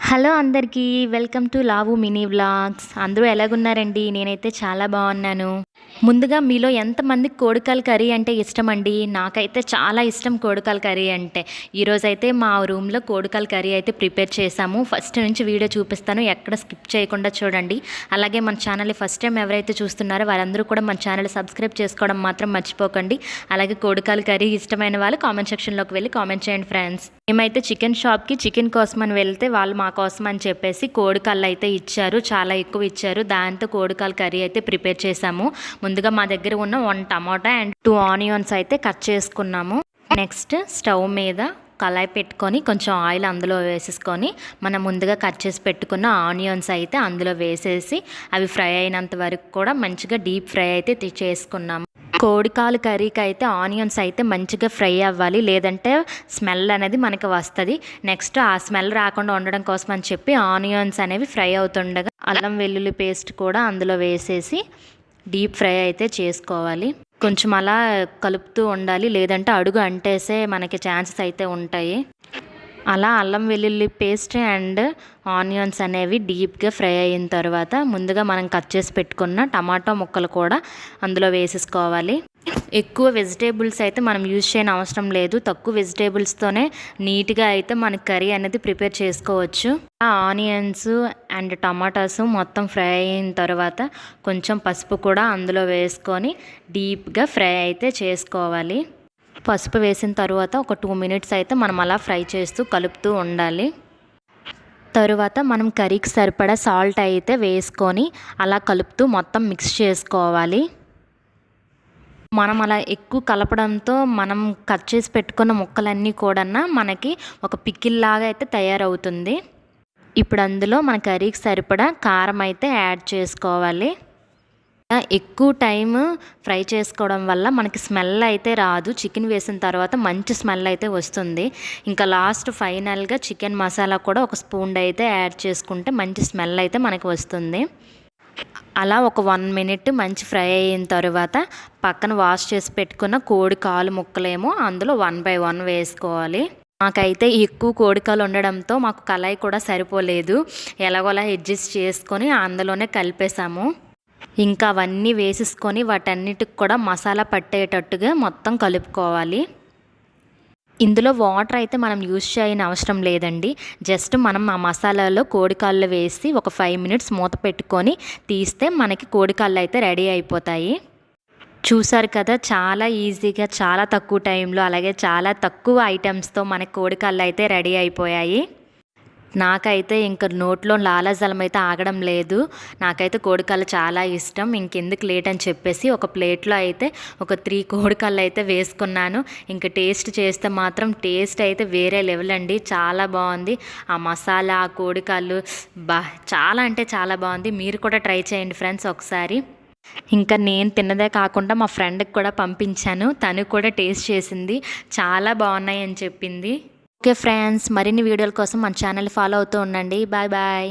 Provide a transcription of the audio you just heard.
Hello అందరికీ welcome to Lavu mini vlogs. అందరూ ఎలాగున్నారండి? నేనైతే చాలా బాగున్నాను. ముందుగా మీలో ఎంతమంది కోడికాల కర్రీ అంటే ఇష్టం అండి నాకైతే చాలా ఇష్టం కోడికాల కర్రీ అంటే. ఈరోజైతే మా రూమ్లో కోడికాల కర్రీ అయితే ప్రిపేర్ చేశాము. ఫస్ట్ నుంచి వీడియో చూపిస్తాను. ఎక్కడ స్కిప్ చేయకుండా చూడండి. అలాగే మన ఛానల్ని ఫస్ట్ టైం ఎవరైతే చూస్తున్నారో వారందరూ కూడా మన ఛానల్ సబ్స్క్రైబ్ చేసుకోవడం మాత్రం మర్చిపోకండి. అలాగే కోడికాల కర్రీ ఇష్టమైన వాళ్ళు కామెంట్ సెక్షన్లోకి వెళ్ళి కామెంట్ చేయండి ఫ్రెండ్స్. మేమైతే చికెన్ షాప్కి చికెన్ కోసం అని వెళ్తే వాళ్ళు మా కోసం అని చెప్పేసి కోడికాళ్ళు అయితే ఇచ్చారు. చాలా ఎక్కువ ఇచ్చారు. దాంతో కోడికాల కర్రీ అయితే ప్రిపేర్ చేసాము ముందుగా మా దగ్గర ఉన్న one tomato and two onions అయితే కట్ చేసుకున్నాము. నెక్స్ట్ స్టవ్ మీద కళాయి పెట్టుకొని కొంచెం ఆయిల్ అందులో వేసేసుకొని మనం ముందుగా కట్ చేసి పెట్టుకున్న ఆనియన్స్ అయితే అందులో వేసేసి అవి ఫ్రై అయినంత వరకు కూడా మంచిగా డీప్ ఫ్రై అయితే చేసుకున్నాము. కోడికాలు కర్రీకి అయితే ఆనియన్స్ అయితే మంచిగా ఫ్రై అవ్వాలి. లేదంటే స్మెల్ అనేది మనకి వస్తుంది. నెక్స్ట్ ఆ స్మెల్ రాకుండా ఉండడం కోసం అని చెప్పి ఆనియన్స్ అనేవి ఫ్రై అవుతుండగా అల్లం వెల్లుల్లి పేస్ట్ కూడా అందులో వేసేసి డీప్ ఫ్రై అయితే చేసుకోవాలి. కొంచెం అలా కలుపుతూ ఉండాలి. లేదంటే అడుగు అంటేసే మనకి ఛాన్సెస్ అయితే ఉంటాయి. అలా అల్లం వెల్లుల్లి పేస్ట్ అండ్ ఆనియన్స్ అనేవి డీప్గా ఫ్రై అయిన తర్వాత ముందుగా మనం కట్ చేసి పెట్టుకున్న టమాటో ముక్కలు కూడా అందులో వేసేసుకోవాలి. ఎక్కువ వెజిటేబుల్స్ అయితే మనం యూజ్ చేయని అవసరం లేదు. తక్కువ వెజిటేబుల్స్తోనే నీట్గా అయితే మన కర్రీ అనేది ప్రిపేర్ చేసుకోవచ్చు. ఆనియన్స్ అండ్ టమాటాస్ మొత్తం ఫ్రై అయిన తర్వాత కొంచెం పసుపు కూడా అందులో వేసుకొని డీప్గా ఫ్రై అయితే చేసుకోవాలి. పసుపు వేసిన తర్వాత ఒక టూ మినిట్స్ అయితే మనం అలా ఫ్రై చేస్తూ కలుపుతూ ఉండాలి. తరువాత మనం కర్రీకి సరిపడా సాల్ట్ అయితే వేసుకొని అలా కలుపుతూ మొత్తం మిక్స్ చేసుకోవాలి. మనం అలా ఎక్కువ కలపడంతో మనం కట్ చేసి పెట్టుకున్న ముక్కలన్నీ కూడా మనకి ఒక పికిల్లాగా అయితే తయారవుతుంది. ఇప్పుడు అందులో మన కర్రీకి సరిపడా కారం అయితే యాడ్ చేసుకోవాలి. ఎక్కువ టైం ఫ్రై చేసుకోవడం వల్ల మనకి స్మెల్ అయితే రాదు. చికెన్ వేసిన తర్వాత మంచి స్మెల్ అయితే వస్తుంది. ఇంకా లాస్ట్ ఫైనల్గా చికెన్ మసాలా కూడా ఒక స్పూన్ అయితే యాడ్ చేసుకుంటే మంచి స్మెల్ అయితే మనకి వస్తుంది. అలా ఒక వన్ మినిట్ మంచి ఫ్రై అయిన తర్వాత పక్కన వాష్ చేసి పెట్టుకున్న కోడి కాలు ముక్కలేమో అందులో వన్ బై వన్ వేసుకోవాలి. మాకైతే ఎక్కువ కోడికాలు ఉండడంతో మాకు కళాయి కూడా సరిపోలేదు. ఎలాగోలా అడ్జస్ట్ చేసుకొని అందులోనే కలిపేసాము ఇంకా అవన్నీ వేసేసుకొని వాటన్నిటికి కూడా మసాలా పట్టేటట్టుగా మొత్తం కలుపుకోవాలి. ఇందులో వాటర్ అయితే మనం యూజ్ చేయని అవసరం లేదండి. జస్ట్ మనం ఆ మసాలాలో కోడికాళ్ళు వేసి ఒక ఫైవ్ మినిట్స్ మూత పెట్టుకొని తీస్తే మనకి కోడికాళ్ళు అయితే రెడీ అయిపోతాయి. చూసారు కదా చాలా ఈజీగా చాలా తక్కువ టైంలో అలాగే చాలా తక్కువ ఐటమ్స్తో మనకి కోడికాళ్ళు అయితే రెడీ అయిపోయాయి. నాకైతే ఇంక నోట్లో లాలాజలం అయితే ఆగడం లేదు. నాకైతే కోడికళ్ళు చాలా ఇష్టం. ఇంకెందుకు లేట్ అని చెప్పేసి ఒక ప్లేట్లో అయితే ఒక త్రీ కోడికళ్ళు అయితే వేసుకున్నాను. ఇంకా టేస్ట్ చేస్తే మాత్రం టేస్ట్ అయితే వేరే లెవెల్ అండి. చాలా బాగుంది. ఆ మసాలా ఆ కోడికళ్ళు బా చాలా అంటే చాలా బాగుంది. మీరు కూడా ట్రై చేయండి ఫ్రెండ్స్ ఒకసారి. ఇంకా నేను తిన్నదే కాకుండా మా ఫ్రెండ్కి కూడా పంపించాను. తను కూడా టేస్ట్ చేసింది. చాలా బాగున్నాయి అని చెప్పింది. ఓకే ఫ్రెండ్స్ మరిన్ని వీడియోల కోసం మన ఛానల్ ఫాలో అవుతూ ఉండండి. Bye bye.